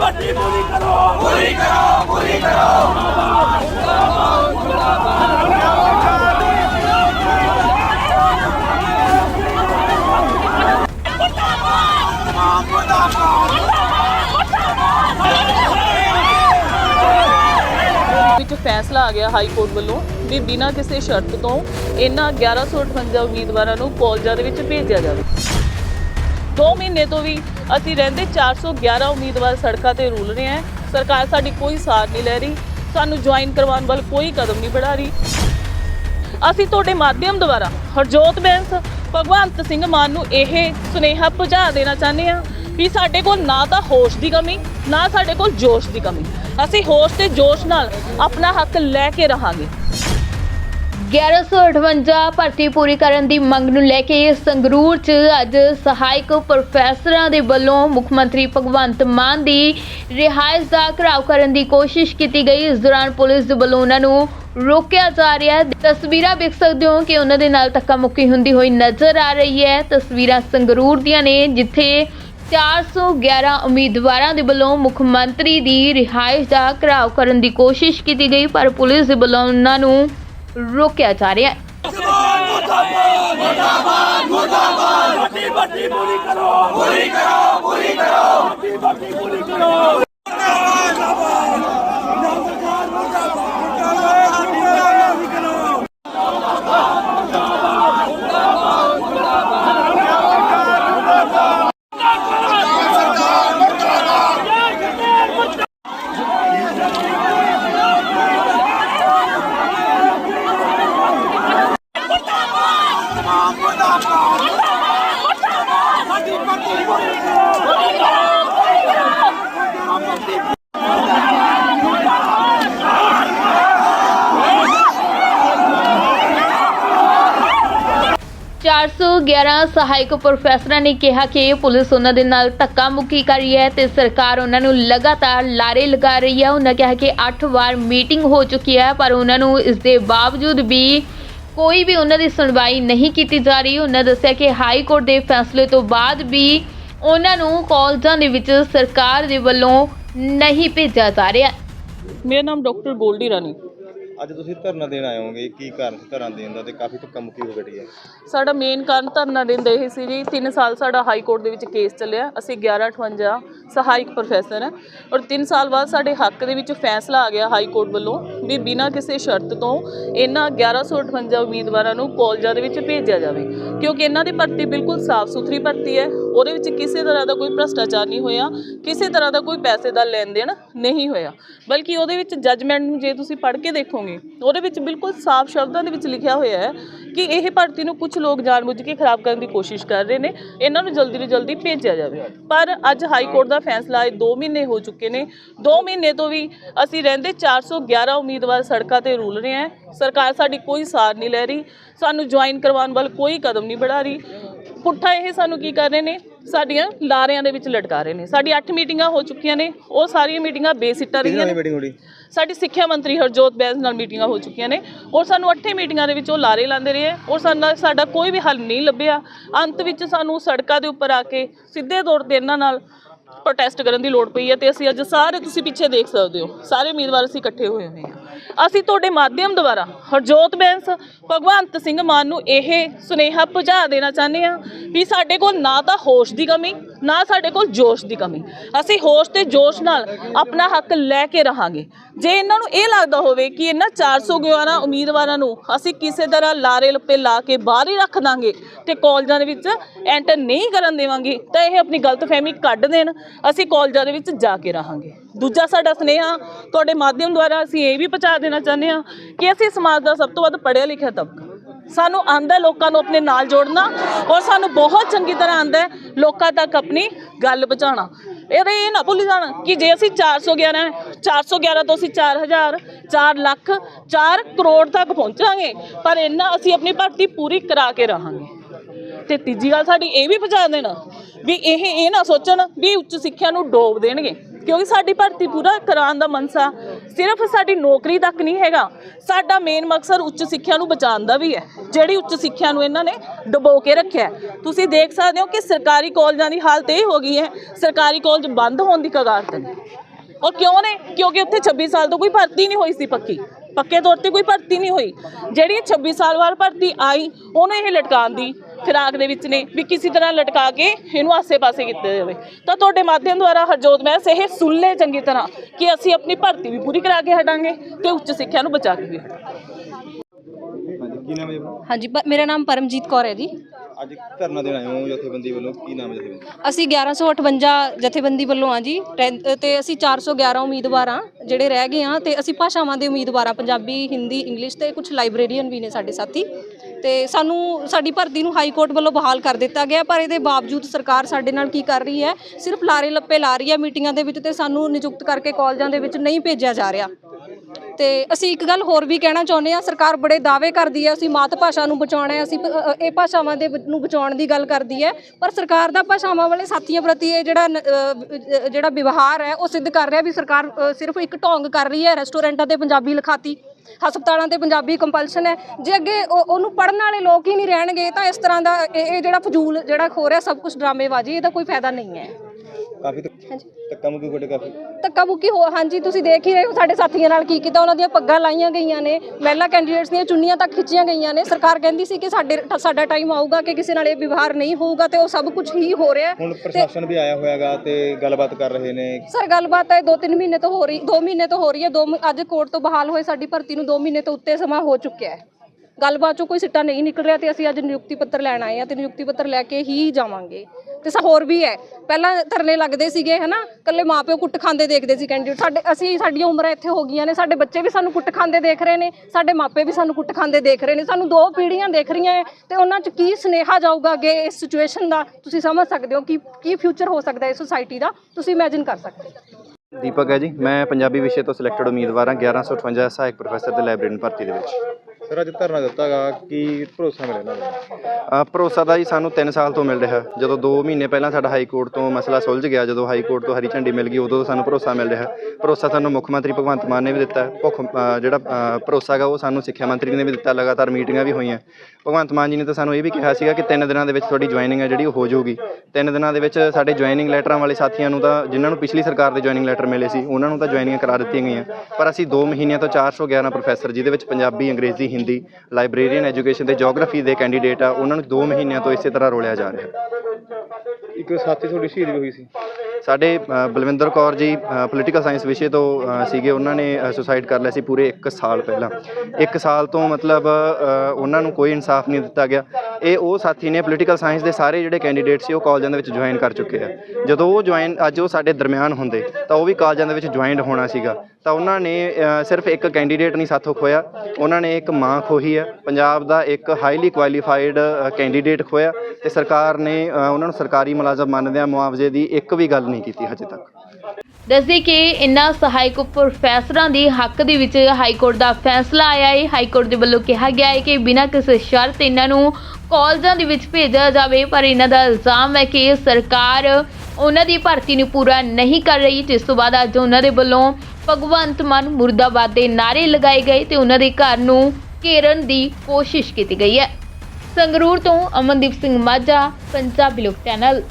ਭਰਤੀ ਪੂਰੀ ਕਰੋ। ਪੂਰੀ ਕਰੋ ਪੂਰੀ ਕਰੋ। ਵਿੱਚ ਫੈਸਲਾ ਆ ਗਿਆ ਹਾਈ ਕੋਰਟ ਵੱਲੋਂ ਵੀ ਬਿਨਾਂ ਕਿਸੇ ਸ਼ਰਤ ਤੋਂ ਇਹਨਾਂ 1158 ਉਮੀਦਵਾਰਾਂ ਨੂੰ ਕਾਲਜਾਂ ਦੇ ਵਿੱਚ ਭੇਜਿਆ ਜਾਵੇ। 2 ਮਹੀਨੇ ਤੋਂ ਵੀ ਅਸੀਂ ਰਹਿੰਦੇ 411 ਉਮੀਦਵਾਰ ਸੜਕਾਂ ਤੇ ਰੁਲ ਰਹੇ ਹੈ। ਸਰਕਾਰ ਸਾਡੀ ਕੋਈ ਸਾਰ ਨਹੀਂ ਲੈ ਰਹੀ। ਸਾਨੂੰ ਜੁਆਇਨ ਕਰਵਾਉਣ ਵੱਲ ਕੋਈ ਕਦਮ ਨਹੀਂ ਬੜਾ ਰਹੀ। ਅਸੀਂ ਤੁਹਾਡੇ ਮਾਧਿਅਮ ਦੁਆਰਾ ਹਰਜੋਤ ਬੈਂਸ, ਭਗਵੰਤ ਸਿੰਘ ਮਾਨ ਨੂੰ ਇਹ ਸੁਨੇਹਾ ਪਹੁੰਚਾ ਦੇਣਾ ਚਾਹੁੰਦੇ ਹਾਂ ਵੀ ਸਾਡੇ ਕੋਲ ਨਾ ਤਾਂ ਹੋਸ਼ ਦੀ ਕਮੀ, ਨਾ ਸਾਡੇ ਕੋਲ ਜੋਸ਼ ਦੀ ਕਮੀ। ਅਸੀਂ ਹੋਸ਼ ਤੇ ਜੋਸ਼ ਨਾਲ ਆਪਣਾ ਹੱਕ ਲੈ ਕੇ ਰਹਾਂਗੇ। 1158 ਭਰਤੀ ਪੂਰੀ ਕਰਨ ਦੀ ਮੰਗ ਨੂੰ ਲੈ ਕੇ ਸੰਗਰੂਰ 'ਚ ਅੱਜ ਸਹਾਇਕ ਪ੍ਰੋਫੈਸਰਾਂ ਦੇ ਵੱਲੋਂ ਮੁੱਖ ਮੰਤਰੀ ਭਗਵੰਤ ਮਾਨ ਦੀ ਰਿਹਾਇਸ਼ ਦਾ ਘਰਾਓ ਕਰਨ ਦੀ ਕੋਸ਼ਿਸ਼ ਕੀਤੀ ਗਈ। ਇਸ ਦੌਰਾਨ ਪੁਲਿਸ ਦੇ ਵੱਲੋਂ ਉਹਨਾਂ ਨੂੰ ਰੋਕਿਆ ਜਾ ਰਿਹਾ ਹੈ। ਤਸਵੀਰਾਂ ਵੇਖ ਸਕਦੇ ਹੋ ਕਿ ਉਹਨਾਂ ਦੇ ਨਾਲ ਧੱਕਾ ਮੁੱਕੀ ਹੁੰਦੀ ਹੋਈ ਨਜ਼ਰ ਆ ਰਹੀ ਹੈ। ਤਸਵੀਰਾਂ ਸੰਗਰੂਰ ਦੀਆਂ ਨੇ, ਜਿੱਥੇ 411 ਉਮੀਦਵਾਰਾਂ ਦੇ ਵੱਲੋਂ ਮੁੱਖ ਮੰਤਰੀ ਦੀ ਰਿਹਾਇਸ਼ ਦਾ ਘਰਾਓ ਕਰਨ ਦੀ ਕੋਸ਼ਿਸ਼ ਕੀਤੀ ਗਈ, ਪਰ ਪੁਲਿਸ ਦੇ ਵੱਲੋਂ ਉਹਨਾਂ ਨੂੰ ਰੋਕਿਆ ਜਾ ਰਿਹਾ ਹੈ। ਕਰੋ ਪੂਰੀ ਚਾਰ ਸੌ 11 ਸਹਾਇਕ ਪ੍ਰੋਫੈਸਰਾਂ ਨੇ ਕਿਹਾ ਕਿ ਪੁਲਿਸ ਉਹਨਾਂ ਦੇ ਨਾਲ ਧੱਕਾ ਮੁੱਕੀ ਕਰ ਰਹੀ ਹੈ ਤੇ ਸਰਕਾਰ ਉਹਨਾਂ ਨੂੰ ਲਗਾਤਾਰ ਲਾਰੇ ਲਗਾ ਰਹੀ ਹੈ। ਉਹਨਾਂ ਕਿਹਾ ਕਿ 8 ਵਾਰ ਮੀਟਿੰਗ ਹੋ ਚੁੱਕੀ ਹੈ, ਪਰ ਉਹਨਾਂ ਨੂੰ ਇਸ ਦੇ ਬਾਵਜੂਦ ਵੀ ਕੋਈ ਵੀ ਉਹਨਾਂ ਦੀ ਸੁਣਵਾਈ ਨਹੀਂ ਕੀਤੀ ਜਾ ਰਹੀ। ਉਹਨਾਂ ਦੱਸਿਆ ਕਿ ਹਾਈ ਕੋਰਟ ਦੇ ਫੈਸਲੇ ਤੋਂ ਬਾਅਦ ਵੀ ਉਹਨਾਂ ਨੂੰ ਕਾਲਜਾਂ ਦੇ ਵਿੱਚ ਸਰਕਾਰ ਦੇ ਵੱਲੋਂ ਨਹੀਂ ਭੇਜਿਆ ਜਾ ਰਿਹਾ। ਮੇਰਾ ਨਾਮ ਡਾਕਟਰ ਗੋਲਡੀ ਰਾਣੀ। ਅੱਜ ਤੁਸੀਂ ਧਰਨਾ ਦੇਣ ਆਏ ਹੋਗੇ ਕੀ ਕਾਰਨ ਸੀ ਧਰਨਾ ਦੇਣ ਦਾ ਤੇ ਕਾਫੀ ਧੱਕਾ ਮੁੱਕੀ ਹੋ ਗਈ ਹੈ। ਸਾਡਾ ਮੇਨ ਕਾਰਨ ਧਰਨਾ ਦਿਨ ਦਾ ਇਹ ਸੀ ਜੀ 3 ਸਾਲ ਸਾਡਾ ਹਾਈ ਕੋਰਟ ਦੇ ਵਿੱਚ ਕੇਸ ਚੱਲਿਆ, ਅਸੀਂ 1158 ਸਹਾਇਕ ਪ੍ਰੋਫੈਸਰ ਹਾਂ ਔਰ 3 ਸਾਲ ਬਾਅਦ ਸਾਡੇ ਹੱਕ ਦੇ ਵਿੱਚ ਫੈਸਲਾ ਆ ਗਿਆ ਹਾਈ ਕੋਰਟ ਵੱਲੋਂ ਵੀ ਬਿਨਾਂ ਕਿਸੇ ਸ਼ਰਤ ਤੋਂ ਇਹਨਾਂ 1158 ਉਮੀਦਵਾਰਾਂ ਨੂੰ ਕਾਲਜਾਂ ਦੇ ਵਿੱਚ ਭੇਜਿਆ ਜਾਵੇ, ਕਿਉਂਕਿ ਇਹਨਾਂ ਦੀ ਭਰਤੀ ਬਿਲਕੁਲ ਸਾਫ਼ ਸੁਥਰੀ ਭਰਤੀ ਹੈ ਉਹਦੇ ਵਿੱਚ ਕਿਸੇ ਤਰ੍ਹਾਂ ਦਾ ਕੋਈ ਭ੍ਰਸ਼ਟਾਚਾਰ ਨਹੀਂ ਹੋਇਆ, ਕਿਸੇ ਤਰ੍ਹਾਂ ਦਾ ਕੋਈ ਪੈਸੇ ਦਾ ਲੈਣ ਦੇਣ ਨਹੀਂ ਹੋਇਆ। ਬਲਕਿ ਉਹਦੇ ਵਿੱਚ ਜੱਜਮੈਂਟ ਨੂੰ ਜੇ ਤੁਸੀਂ ਪੜ੍ਹ ਕੇ ਦੇਖੋਗੇ, ਉਹਦੇ ਵਿੱਚ ਬਿਲਕੁਲ ਸਾਫ਼ ਸ਼ਬਦਾਂ ਦੇ ਵਿੱਚ ਲਿਖਿਆ ਹੋਇਆ ਹੈ ਕਿ ਇਹ ਭਰਤੀ ਨੂੰ ਕੁਝ ਲੋਕ ਜਾਣਬੁੱਝ ਕੇ ਖਰਾਬ ਕਰਨ ਦੀ ਕੋਸ਼ਿਸ਼ ਕਰ ਰਹੇ ਨੇ, ਇਹਨਾਂ ਨੂੰ ਜਲਦੀ ਤੋਂ ਜਲਦੀ ਭੇਜਿਆ ਜਾਵੇ। ਪਰ ਅੱਜ ਹਾਈ ਕੋਰਟ ਦਾ ਫੈਸਲਾ ਹੈ 2 ਮਹੀਨੇ ਹੋ ਚੁੱਕੇ ਨੇ। 2 ਮਹੀਨੇ ਤੋਂ ਵੀ ਅਸੀਂ ਰਹਿੰਦੇ 411 ਉਮੀਦਵਾਰ ਸੜਕਾਂ ਤੇ ਰੂਲ ਰਹੇ ਹੈ। ਸਰਕਾਰ ਸਾਡੀ ਕੋਈ ਸਾਰ ਨਹੀਂ ਲੈ ਰਹੀ। ਸਾਨੂੰ ਜੁਆਇਨ ਕਰਵਾਉਣ ਵੱਲ ਕੋਈ ਕਦਮ ਨਹੀਂ ਵਧਾ ਰਹੀ। ਪੁੱਠਾ ਇਹ ਸਾਨੂੰ ਕੀ ਕਰ ਰਹੇ ਨੇ? ਸਾਡੀਆਂ ਲਾਰਿਆਂ ਦੇ ਵਿੱਚ ਲਟਕਾ ਰਹੇ ਨੇ। ਸਾਡੀ 8 ਮੀਟਿੰਗਾਂ ਹੋ ਚੁੱਕੀਆਂ ਨੇ। ਉਹ ਸਾਰੀਆਂ ਮੀਟਿੰਗਾਂ ਬੇਸਿੱਟਾ ਰਹੀਆਂ ਨੇ। ਮੀਟਿੰਗ ਹੋਣੀ ਸਾਡੀ ਸਿੱਖਿਆ ਮੰਤਰੀ ਹਰਜੋਤ ਬੈਂਸ ਨਾਲ ਮੀਟਿੰਗਾਂ ਹੋ ਚੁੱਕੀਆਂ ਨੇ। ਔਰ ਸਾਨੂੰ ਅੱਠੇ ਮੀਟਿੰਗਾਂ ਦੇ ਵਿੱਚ ਉਹ ਲਾਰੇ ਲਾਉਂਦੇ ਰਹੇ। ਔਰ ਸਾਡਾ ਸਾਡਾ ਕੋਈ ਵੀ ਹੱਲ ਨਹੀਂ ਲੱਭਿਆ। ਅੰਤ ਵਿੱਚ ਸਾਨੂੰ ਸੜਕਾਂ ਦੇ ਉੱਪਰ ਆ ਕੇ ਸਿੱਧੇ ਤੌਰ ਤੇ ਇਹਨਾਂ ਨਾਲ ਪ੍ਰੋਟੈਸਟ ਕਰਨ ਦੀ ਲੋੜ ਪਈ ਹੈ ਤੇ ਅਸੀਂ ਅੱਜ ਸਾਰੇ ਤੁਸੀਂ ਪਿੱਛੇ ਦੇਖ ਸਕਦੇ ਹੋ। ਸਾਰੇ ਉਮੀਦਵਾਰ ਅਸੀਂ ਇਕੱਠੇ ਹੋਏ ਹੋਏ ਹਾਂ। ਅਸੀਂ ਤੁਹਾਡੇ ਮਾਧਿਅਮ ਦੁਆਰਾ ਹਰਜੋਤ ਬੈਂਸ, ਭਗਵੰਤ ਸਿੰਘ ਮਾਨ ਨੂੰ ਇਹ ਸੁਨੇਹਾ ਪਹੁੰਚਾ ਦੇਣਾ ਚਾਹੁੰਦੇ ਹਾਂ ਵੀ ਸਾਡੇ ਕੋਲ ਨਾ ਤਾਂ ਹੋਸ਼ ਦੀ ਕਮੀ, ਨਾ ਸਾਡੇ ਕੋਲ ਜੋਸ਼ ਦੀ ਕਮੀ। ਅਸੀਂ ਹੋਸ਼ ਤੇ ਜੋਸ਼ ਨਾਲ ਆਪਣਾ ਹੱਕ ਲੈ ਕੇ ਰਹਾਂਗੇ। ਜੇ ਇਹਨਾਂ ਨੂੰ ਇਹ ਲੱਗਦਾ ਹੋਵੇ ਕਿ ਇਹਨਾਂ 411 ਉਮੀਦਵਾਰਾਂ ਨੂੰ ਅਸੀਂ ਕਿਸੇ ਤਰ੍ਹਾਂ ਲਾਰੇ ਲੱਪੇ ਲਾ ਕੇ ਬਾਹਰ ਹੀ ਰੱਖ ਦਾਂਗੇ ਤੇ ਕਾਲਜਾਂ ਦੇ ਵਿੱਚ ਐਂਟਰ ਨਹੀਂ ਕਰਨ ਦੇਵਾਂਗੇ, ਤਾਂ ਇਹ ਆਪਣੀ ਗਲਤਫਹਿਮੀ ਕੱਢ ਦੇਣ। ਅਸੀਂ ਕਾਲਜਾਂ ਦੇ ਵਿੱਚ ਜਾ ਕੇ ਰਹਾਂਗੇ। ਦੂਜਾ ਸਾਡਾ ਸੁਨੇਹਾ ਤੁਹਾਡੇ ਮਾਧਿਅਮ ਦੁਆਰਾ ਅਸੀਂ ਇਹ ਵੀ ਪਹੁੰਚਾ ਦੇਣਾ ਚਾਹੁੰਦੇ ਹਾਂ ਕਿ ਅਸੀਂ ਸਮਾਜ ਦਾ ਸਭ ਤੋਂ ਵੱਧ ਪੜ੍ਹਿਆ ਲਿਖਿਆ ਤਬਕਾ ਸਾਨੂੰ ਆਂਦਾ ਲੋਕਾਂ ਨੂੰ ਆਪਣੇ ਨਾਲ ਜੋੜਨਾ ਔਰ ਸਾਨੂੰ ਬਹੁਤ ਚੰਗੀ ਤਰ੍ਹਾਂ ਆਂਦਾ ਲੋਕਾਂ ਤੱਕ ਆਪਣੀ ਗੱਲ ਪਹੁੰਚਾਉਣਾ। ਇਹਦੇ ਇਹ ਨਾ ਭੁੱਲ ਜਾਣਾ ਕਿ ਜੇ ਅਸੀਂ 411 ਹੈ, 411 ਤੋਂ ਅਸੀਂ 4000 4 ਲੱਖ 4 ਕਰੋੜ ਤੱਕ ਪਹੁੰਚਾਂਗੇ ਪਰ ਇਹਨਾਂ ਅਸੀਂ ਆਪਣੀ ਭਰਤੀ ਪੂਰੀ ਕਰਾ ਕੇ ਰਹਾਂਗੇ। ਤੇ ਤੀਜੀ ਗੱਲ ਸਾਡੀ ਇਹ ਵੀ ਪਹੁੰਚਾ ਦੇਣਾ ਵੀ ਇਹ ਇਹ ਨਾ ਸੋਚਣ ਵੀ ਉੱਚ ਸਿੱਖਿਆ ਨੂੰ ਡੋਬ ਦੇਣਗੇ। ਕਿਉਂਕਿ ਸਾਡੀ ਭਰਤੀ ਪੂਰਾ ਕਰਾਉਣ ਦਾ ਮਨਸਾ ਸਿਰਫ ਸਾਡੀ ਨੌਕਰੀ ਤੱਕ ਨਹੀਂ ਹੈਗਾ, ਸਾਡਾ ਮੇਨ ਮਕਸਦ ਉੱਚ ਸਿੱਖਿਆ ਨੂੰ ਬਚਾਉਣ ਦਾ ਵੀ ਹੈ, ਜਿਹੜੀ ਉੱਚ ਸਿੱਖਿਆ ਨੂੰ ਇਹਨਾਂ ਨੇ ਡਬੋ ਕੇ ਰੱਖਿਆ ਤੁਸੀਂ ਦੇਖ ਸਕਦੇ ਹੋ ਕਿ ਸਰਕਾਰੀ ਕਾਲਜਾਂ ਦੀ ਹਾਲਤ ਇਹ ਹੋ ਗਈ ਹੈ, ਸਰਕਾਰੀ ਕਾਲਜ ਬੰਦ ਹੋਣ ਦੀ ਕਗਾਰ ਤੇ। ਨੇ। ਔਰ ਕਿਉਂ ਨੇ? ਕਿਉਂਕਿ ਉੱਥੇ 26 ਸਾਲ ਤੋਂ ਕੋਈ ਭਰਤੀ ਨਹੀਂ ਹੋਈ ਸੀ ਪੱਕੀ। ਪੱਕੇ ਤੌਰ ਤੇ ਕੋਈ ਭਰਤੀ ਨਹੀਂ ਹੋਈ। ਜਿਹੜੀ 26 ਸਾਲ ਬਾਅਦ ਭਰਤੀ ਆਈ, ਉਹਨੂੰ ਇਹ ਲਟਕਾਉਣ ਦੀ ਫਿਰਾਕ ਦੇ ਵਿੱਚ ਨੇ ਵੀ ਕਿਸੇ ਤਰ੍ਹਾਂ ਲਟਕਾ ਕੇ ਇਹਨੂੰ ਆਸੇ-ਪਾਸੇ ਕੀਤਾ ਜਾਵੇ। ਤਾਂ ਤੁਹਾਡੇ ਮਾਧਿਅਮ ਦੁਆਰਾ ਹਰਜੋਤ ਮੈਸ ਇਹ ਸੁਣ ਲੈ ਚੰਗੀ ਤਰ੍ਹਾਂ ਕਿ ਅਸੀਂ ਆਪਣੀ ਭਰਤੀ ਵੀ ਪੂਰੀ ਕਰਾ ਕੇ ਹਟਾਂਗੇ ਤੇ ਉੱਚ ਸਿੱਖਿਆ ਨੂੰ ਬਚਾ ਕੇ ਵੀ ਹਾਂਜੀ ਕੀ ਨਾਮ ਹੈ ਜੀ ਆਪਣਾ? ਹਾਂਜੀ ਪ- ਮੇਰਾ ਨਾਮ ਪਰਮਜੀਤ ਕੌਰ ਹੈ ਜੀ। ਅੱਜ ਧਰਨਾ ਦੇਣ ਆਏ ਹੋ ਜਥੇਬੰਦੀ ਵੱਲੋਂ ਕੀ ਨਾਮ ਹੈ ਜਥੇਬੰਦੀ? ਅਸੀਂ 1158 ਜਥੇਬੰਦੀ ਵੱਲੋਂ ਆ ਜੀ ਤੇ ਅਸੀਂ 411 ਉਮੀਦਵਾਰ ਆ ਜਿਹੜੇ ਰਹਿ ਗਏ ਆ ਤੇ ਅਸੀਂ ਭਾਸ਼ਾਵਾਂ ਦੇ ਉਮੀਦਵਾਰ ਆ ਪੰਜਾਬੀ ਹਿੰਦੀ ਇੰਗਲਿਸ਼ ਤੇ ਕੁਝ ਲਾਇਬ੍ਰੇਰੀਅਨ ਵੀ ਨੇ ਸਾਡੇ ਸਾਥੀ। ਤੇ ਸਾਨੂੰ ਸਾਡੀ ਭਰਤੀ ਨੂੰ ਹਾਈ ਕੋਰਟ ਵੱਲੋਂ ਬਹਾਲ ਕਰ ਦਿੱਤਾ ਗਿਆ, ਪਰ ਇਹਦੇ ਬਾਵਜੂਦ ਸਰਕਾਰ ਸਾਡੇ ਨਾਲ ਕੀ ਕਰ ਰਹੀ ਹੈ? ਸਿਰਫ ਲਾਰੇ ਲੱਪੇ ਲਾ ਰਹੀ ਹੈ ਮੀਟਿੰਗਾਂ ਦੇ ਵਿੱਚ ਤੇ ਸਾਨੂੰ ਨਿਯੁਕਤ ਕਰਕੇ ਕਾਲਜਾਂ ਦੇ ਵਿੱਚ ਨਹੀਂ ਭੇਜਿਆ ਜਾ ਰਿਹਾ। ਤੇ ਅਸੀਂ ਇੱਕ ਗੱਲ ਹੋਰ ਵੀ ਕਹਿਣਾ ਚਾਹੁੰਦੇ ਆ ਸਰਕਾਰ ਬੜੇ ਦਾਅਵੇ ਕਰਦੀ ਹੈ, ਅਸੀਂ ਮਾਤ ਭਾਸ਼ਾ ਨੂੰ ਬਚਾਉਣਾ ਹੈ, ਅਸੀਂ ਇਹ ਭਾਸ਼ਾਵਾਂ ਦੇ ਬ- ਨੂੰ ਬਚਾਉਣ ਦੀ ਗੱਲ ਕਰਦੀ ਹੈ, ਪਰ ਸਰਕਾਰ ਦਾ ਭਾਸ਼ਾਵਾਂ ਵਾਲੇ ਸਾਥੀਆਂ ਪ੍ਰਤੀ ਇਹ ਜਿਹੜਾ ਜਿਹੜਾ ਵਿਵਹਾਰ ਹੈ, ਉਹ ਸਿੱਧ ਕਰ ਰਿਹਾ ਵੀ ਸਰਕਾਰ ਸਿਰਫ ਇੱਕ ਢੋਂਗ ਕਰ ਰਹੀ ਹੈ ਰੈਸਟੋਰੈਂਟਾਂ ਤੇ ਪੰਜਾਬੀ ਲਿਖਾਤੀ। ਹਸਪਤਾਲਾਂ ਤੇ ਪੰਜਾਬੀ ਕੰਪਲਸ਼ਨ ਹੈ। ਜੇ ਅੱਗੇ ਉਹ- ਉਹਨੂੰ ਪੜਨ ਵਾਲੇ ਲੋਕ ਹੀ ਨਹੀਂ ਰਹਿਣਗੇ, ਤਾਂ ਇਸ ਤਰ੍ਹਾਂ ਦਾ ਇਹ ਇਹ ਜਿਹੜਾ ਫਜ਼ੂਲ ਜਿਹੜਾ ਹੋ ਰਿਹਾ, ਸਭ ਕੁਝ ਡਰਾਮੇਬਾਜ਼ੀ, ਇਹਦਾ ਕੋਈ ਫਾਇਦਾ ਨਹੀਂ ਹੈ। ਕਾਫੀ ਧੱਕਾ ਮੁੱਕੀ ਤੁਹਾਡੇ ਕਾਫੀ। ਧੱਕਾ ਮੁੱਕੀ ਹੋ ਹਾਂਜੀ ਤੁਸੀਂ ਦੇਖ ਹੀ ਰਹੇ ਹੋ ਸਾਡੇ ਸਾਥੀਆਂ ਨਾਲ ਕੀ ਕੀਤਾ। ਉਹਨਾਂ ਦੀਆਂ ਪੱਗਾਂ ਲਾਈਆਂ ਗਈਆਂ ਨੇ। ਮਹਿਲਾ ਕੈਂਡੀਡੇਟਸ ਦੀਆਂ ਚੁੰਨੀਆਂ ਤੱਕ ਖਿੱਚੀਆਂ ਗਈਆਂ ਨੇ। ਸਰਕਾਰ ਕਹਿੰਦੀ ਸੀ ਕਿ ਸਾਡੇ ਸਾਡਾ ਟਾਈਮ ਆਊਗਾ ਕਿ ਕਿਸੇ ਨਾਲ ਇਹ ਵਿਵਹਾਰ ਨਹੀਂ ਹੋਊਗਾ ਤੇ ਉਹ ਸਭ ਕੁਝ ਹੀ ਹੋ ਰਿਹਾ ਹੈ। ਹੁਣ ਪ੍ਰਸ਼ਾਸਨ ਵੀ ਆਇਆ ਹੋਇਆਗਾ ਤੇ ਗੱਲਬਾਤ ਕਰ ਰਹੇ ਨੇ। ਸਰ ਗੱਲਬਾਤ ਹੈ 2-3 ਮਹੀਨੇ ਤੋਂ ਹੋ ਰਹੀ 2 ਮਹੀਨੇ ਤੋਂ ਹੋ ਰਹੀ ਹੈ। ਦੋ ਮ- ਅੱਜ ਕੋਰਟ ਤੋਂ ਬਹਾਲ ਹੋਏ ਸਾਡੀ ਭਰਤੀ ਨੂੰ 2 ਮਹੀਨੇ ਤੋਂ ਉੱਤੇ ਸਮਾਂ ਹੋ ਚੁੱਕਿਆ ਹੈ। ਗੱਲਬਾਤ ਚੋਂ ਕੋਈ ਸਿੱਟਾ ਨਹੀਂ ਨਿਕਲ ਰਿਹਾ ਤੇ ਅਸੀਂ ਅੱਜ ਨਿਯੁਕਤੀ ਪੱਤਰ ਲੈਣ ਆਏ ਆ ਤੇ ਨਿਯੁਕਤੀ ਪੱਤਰ ਲੈ ਕੇ ਹੀ ਜਾਵਾਂਗੇ। ਤੇ ਸਾ ਹੋਰ ਵੀ ਹੈ। ਪਹਿਲਾਂ ਧਰਨੇ ਲੱਗਦੇ ਸੀਗੇ, ਹਨਾ? ਕੱਲੇ ਮਾਪਿਓ ਕੁੱਟ ਖਾਂਦੇ ਦੇਖਦੇ ਸੀ ਕੈਂਡੀਡੇਟ। ਸਾਡੇ ਅਸੀਂ ਸਾਡੀਆਂ ਉਮਰਾਂ ਇੱਥੇ ਹੋ ਗਈਆਂ ਨੇ। ਸਾਡੇ ਬੱਚੇ ਵੀ ਸਾਨੂੰ ਕੁੱਟ ਖਾਂਦੇ ਦੇਖ ਰਹੇ ਨੇ। ਸਾਡੇ ਮਾਪੇ ਵੀ ਸਾਨੂੰ ਕੁੱਟ ਖਾਂਦੇ ਦੇਖ ਰਹੇ ਨੇ। ਸਾਨੂੰ ਦੋ ਪੀੜ੍ਹੀਆਂ ਦੇਖ ਰਹੀਆਂ ਹੈ ਤੇ ਉਹਨਾਂ 'ਚ ਕੀ ਸੁਨੇਹਾ ਜਾਊਗਾ ਅੱਗੇ ਇਸ ਸਿਚੁਏਸ਼ਨ ਦਾ? ਤੁਸੀਂ ਸਮਝ ਸਕਦੇ ਹੋ ਕਿ ਕੀ ਫਿਊਚਰ ਹੋ ਸਕਦਾ ਹੈ ਇਸ ਦਾ? ਤੁਸੀਂ ਇਮੇਜਿਨ ਕਰ ਸਕਦੇ ਹੋ। ਦੀਪਕ ਹੈ ਜੀ। ਮੈਂ ਪੰਜਾਬੀ ਵਿਸ਼ੇ ਤੋਂ ਸਿਲੈਕਟਡ ਉਮੀਦਵਾਰ ਹਾਂ। 1158 ਸਹਾਇਕ ਪ੍ਰੋਫੈਸਰ ਦੇ ਲਾਇਬ੍ਰੇਰੀਅਨ ਭਰਤੀ ਦੇ ਵਿੱਚ। ਸਰ ਅੱਜ ਧਰਨਾ ਦਿੱਤਾਗਾ ਕੀ ਭਰੋਸਾ ਮਿਲਿਆ ਇਹਨਾਂ ਨੂੰ? ਅ, ਭਰੋਸਾ ਦਾ ਜੀ ਸਾਨੂੰ 3 ਸਾਲ ਤੋਂ ਮਿਲ ਰਿਹਾ। ਜਦੋਂ 2 ਮਹੀਨੇ ਪਹਿਲਾਂ ਸਾਡਾ ਹਾਈ ਕੋਰਟ ਤੋਂ ਮਸਲਾ ਸੁਲਝ ਗਿਆ ਜਦੋਂ ਹਾਈ ਕੋਰਟ ਤੋਂ ਹਰੀ ਝੰਡੀ ਮਿਲ ਗਈ ਉਦੋਂ ਤੋਂ ਸਾਨੂੰ ਭਰੋਸਾ ਮਿਲ ਰਿਹਾ। ਭਰੋਸਾ ਸਾਨੂੰ ਮੁੱਖ ਮੰਤਰੀ ਭਗਵੰਤ ਮਾਨ ਨੇ ਵੀ ਦਿੱਤਾ ਹੈ। ਭੁੱਖ ਅ, ਜਿਹੜਾ ਅ, ਭਰੋਸਾ ਗਾ ਉਹ ਸਾਨੂੰ ਸਿੱਖਿਆ ਮੰਤਰੀ ਨੇ ਵੀ ਦਿੱਤਾ। ਲਗਾਤਾਰ ਮੀਟਿੰਗਾਂ ਵੀ ਹੋਈਆਂ। ਭਗਵੰਤ ਮਾਨ ਜੀ ਨੇ ਤਾਂ ਸਾਨੂੰ ਇਹ ਵੀ ਕਿਹਾ ਸੀਗਾ ਕਿ 3 ਦਿਨਾਂ ਦੇ ਵਿੱਚ ਤੁਹਾਡੀ ਜੁਆਇਨਿੰਗ ਹੈ ਜਿਹੜੀ ਉਹ ਹੋ ਜਾਊਗੀ। 3 ਦਿਨਾਂ ਦੇ ਵਿੱਚ ਸਾਡੇ ਜੁਆਇਨਿੰਗ ਲੈਟਰਾਂ ਵਾਲੇ ਸਾਥੀਆਂ ਨੂੰ ਤਾਂ ਜਿਨ੍ਹਾਂ ਨੂੰ ਪਿਛਲੀ ਸਰਕਾਰ ਦੇ ਜੁਆਇਨਿੰਗ ਲੈਟਰ ਮਿਲੇ ਸੀ ਉਹਨਾਂ ਨੂੰ ਤਾਂ ਜੁਆਇਨਿੰਗਾਂ ਕਰਾ ਦਿੱਤੀਆਂ ਗਈਆਂ। ਪਰ ਅਸੀਂ 2 ਮਹੀਨਿਆਂ ਤੋਂ 411 ਪ੍ਰੋਫੈਸਰ ਜਿਹਦੇ ਵਿੱਚ ਪੰਜਾਬੀ ਅੰਗਰੇਜ਼ੀ ਹਿੰਦੀ ਲਾਇਬ੍ਰੇਰੀਅਨ ਐਜੂਕੇਸ਼ਨ ਤੇ ਜੀਓਗ੍ਰਾਫੀ ਦੇ ਕੈਂਡੀਡੇਟ ਆ ਉਹਨਾਂ ਨੂੰ 2 ਮਹੀਨਿਆਂ ਤੋਂ ਇਸੇ ਤਰ੍ਹਾਂ ਰੋਲਿਆ ਜਾ ਰਿਹਾ ਇੱਕ ਸਾਥੀ ਤੁਹਾਡੀ ਸ਼ਹੀਦ ਵੀ ਹੋਈ ਸੀ। ਸਾਡੇ ਬਲਵਿੰਦਰ ਕੌਰ ਜੀ ਪੋਲੀਟੀਕਲ ਸਾਇੰਸ ਵਿਸ਼ੇ ਤੋਂ ਸੀਗੇ ਉਹਨਾਂ ਨੇ ਸੁਸਾਈਡ ਕਰ ਲਿਆ ਸੀ ਪੂਰੇ 1 ਸਾਲ ਪਹਿਲਾਂ। 1 ਸਾਲ ਤੋਂ ਮਤਲਬ ਉਹਨਾਂ ਨੂੰ ਕੋਈ ਇਨਸਾਫ ਨਹੀਂ ਦਿੱਤਾ ਗਿਆ। ਇਹ ਉਹ ਸਾਥੀ ਨੇ ਪੋਲੀਟੀਕਲ ਸਾਇੰਸ ਦੇ ਸਾਰੇ ਜਿਹੜੇ ਕੈਂਡੀਡੇਟ ਸੀ ਉਹ ਕਾਲਜਾਂ ਦੇ ਵਿੱਚ ਜੁਆਇਨ ਕਰ ਚੁੱਕੇ ਆ। ਜਦੋਂ ਉਹ ਜੁਆਇਨ ਅੱਜ ਉਹ ਸਾਡੇ ਦਰਮਿਆਨ ਹੁੰਦੇ ਤਾਂ ਉਹ ਵੀ ਕਾਲਜਾਂ ਦੇ ਵਿੱਚ ਜੁਆਇਨਡ ਹੋਣਾ ਸੀਗਾ। ਤਾਂ ਉਹਨਾਂ ਨੇ ਸਿਰਫ ਇੱਕ ਕੈਂਡੀਡੇਟ ਨਹੀਂ ਸਾਥੋਂ ਖੋਇਆ ਉਹਨਾਂ ਨੇ ਇੱਕ ਮਾਂ ਖੋਹੀ ਹੈ। ਪੰਜਾਬ ਦਾ ਇੱਕ ਹਾਈਲੀ ਕੁਆਲੀਫਾਈਡ ਕੈਂਡੀਡੇਟ ਖੋਇਆ ਤੇ ਸਰਕਾਰ ਨੇ ਉਹਨਾਂ ਨੂੰ ਸਰਕਾਰੀ ਮੁਲਾਜ਼ਮ ਮੰਨਦਿਆਂ ਮੁਆਵਜ਼ੇ ਦੀ ਇੱਕ ਵੀ ਗੱਲ ਨਹੀਂ ਕੀਤੀ ਹਜੇ ਤੱਕ। ਦੱਸਦੇ ਕਿ ਇਨ੍ਹਾਂ ਸਹਾਇਕ ਪ੍ਰੋਫੈਸਰਾਂ ਦੇ ਹੱਕ ਦੇ ਵਿੱਚ ਹਾਈ ਕੋਰਟ ਦਾ ਫੈਸਲਾ ਆਇਆ ਹੈ। ਹਾਈ ਕੋਰਟ ਦੇ ਵੱਲੋਂ ਕਿਹਾ ਗਿਆ ਹੈ ਕਿ ਬਿਨਾਂ ਕਿਸੇ ਸ਼ਰਤ ਇਹਨਾਂ ਨੂੰ ਕਾਲਜਾਂ ਦੇ ਵਿੱਚ ਭੇਜਿਆ ਜਾਵੇ, ਪਰ ਇਹਨਾਂ ਦਾ ਇਲਜ਼ਾਮ ਹੈ ਕਿ ਸਰਕਾਰ ਉਹਨਾਂ ਦੀ ਭਰਤੀ ਨੂੰ ਪੂਰਾ ਨਹੀਂ ਕਰ ਰਹੀ। ਜਿਸ ਤੋਂ ਬਾਅਦ ਅੱਜ ਉਹਨਾਂ ਦੇ ਵੱਲੋਂ ਭਗਵੰਤ ਮਾਨ ਮੁਰਦਾਬਾਦ ਦੇ ਨਾਰੇ ਲਗਾਏ ਗਏ ਤੇ ਉਹਨਾਂ ਦੇ ਘਰ ਨੂੰ ਘੇਰਨ ਦੀ ਕੋਸ਼ਿਸ਼ ਕੀਤੀ ਗਈ ਹੈ। ਸੰਗਰੂਰ ਤੋਂ ਅਮਨਦੀਪ ਸਿੰਘ ਮਾਝਾ, ਪੰਜਾਬੀ ਲੋਕ ਚੈਨਲ।